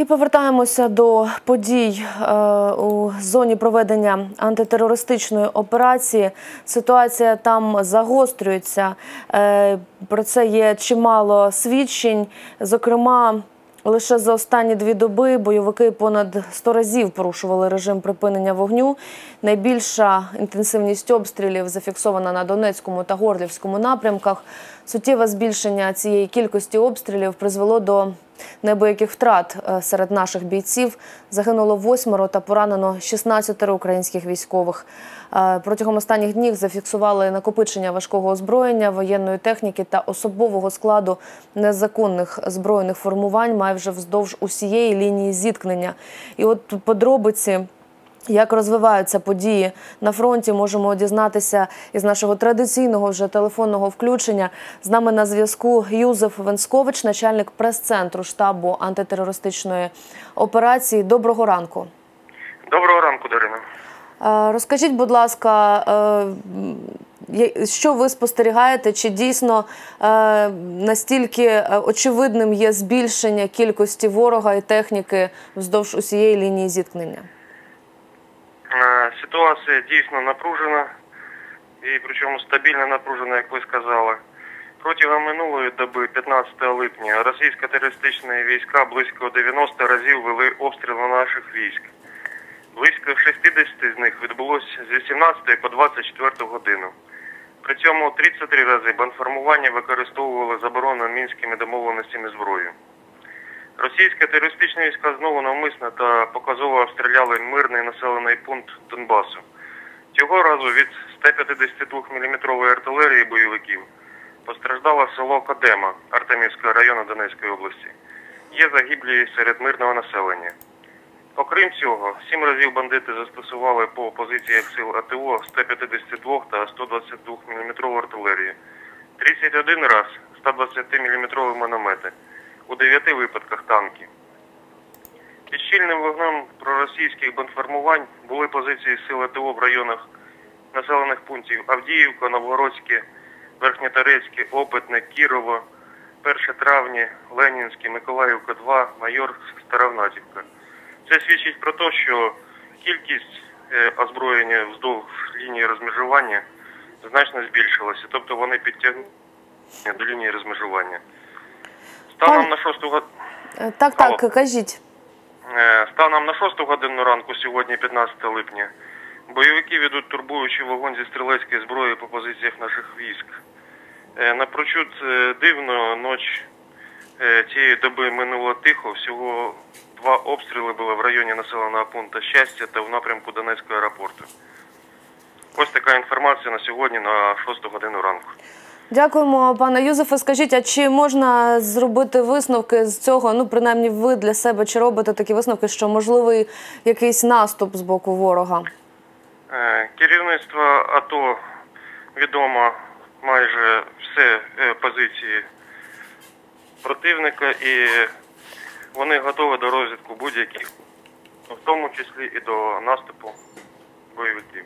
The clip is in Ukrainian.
І повертаємося до подій е, у зоні проведення антитерористичної операції. Ситуація там загострюється. Е, Про це є чимало свідчень. Зокрема, лише за останні дві доби бойовики понад 100 разів порушували режим припинення вогню. Найбільша інтенсивність обстрілів зафіксована на Донецькому та Горлівському напрямках. Суттєве збільшення цієї кількості обстрілів призвело до неабияких втрат е, серед наших бійців. Загинуло восьмеро та поранено 16 українських військових. Е, Протягом останніх днів зафіксували накопичення важкого озброєння, воєнної техніки та особового складу незаконних збройних формувань майже вздовж усієї лінії зіткнення. І от подробиці. Як розвиваються події на фронті, можемо дізнатися із нашого традиційного вже телефонного включення. З нами на зв'язку Юзеф Венскович, начальник прес-центру штабу антитерористичної операції. Доброго ранку. Доброго ранку, Дарина. Е, Розкажіть, будь ласка, е, що ви спостерігаєте? Чи дійсно е, настільки очевидним є збільшення кількості ворога і техніки вздовж усієї лінії зіткнення? Е, Ситуація дійсно напружена, і причому стабільно напружена, як ви сказали. Протягом минулої доби, 15 липня, російсько-терористичні війська близько 90 разів вели обстріли наших військ. Близько 60 з них відбулося з 18 по 24 годину. При цьому 33 рази бандформування використовували забороненими мінськими домовленостями зброю. Російські терористичні війська знову навмисно та показово обстріляли мирний населений пункт Донбасу. Цього разу від 152 мм артилерії бойовиків постраждало село Кадема Артемівського району Донецької області. Є загиблі серед мирного населення. Окрім цього, сім разів бандити застосували по позиціях сил АТО 152 та 122 мм артилерії, 31 раз 120 мм міномети, у 9 випадках танки. Під щільним вогнем проросійських бандформувань були позиції сил АТО в районах населених пунктів Авдіївка, Новгородське, Верхньоторецьке, Опитне, Кірово, 1 травня, Ленінське, Миколаївка 2, Майор, Старовнатівка. Це свідчить про те, що кількість е, озброєння вздовж лінії розмежування значно збільшилася, тобто вони підтягнули до лінії розмежування. Станом на 6 год... Е, Так, так, кажіть. Е, Станом на 6 годину ранку, сьогодні 15 липня, бойовики ведуть турбуючий вогонь зі стрілецької зброї по позиціях наших військ. Е, Напрочуд е, дивно, ноч цієї доби минуло тихо. Всього два обстріли було в районі населеного пункту Щастя та в напрямку Донецького аеропорту. Ось така інформація на сьогодні на 6 годину ранку. Дякуємо, пане Юзефе. Скажіть, а чи можна зробити висновки з цього? Ну, принаймні, ви для себе чи робите такі висновки, що можливий якийсь наступ з боку ворога? Е, Керівництво АТО відомо майже все е, позиції противника і вони готові до розвитку будь-яких, в тому числі і до наступу бойовиків.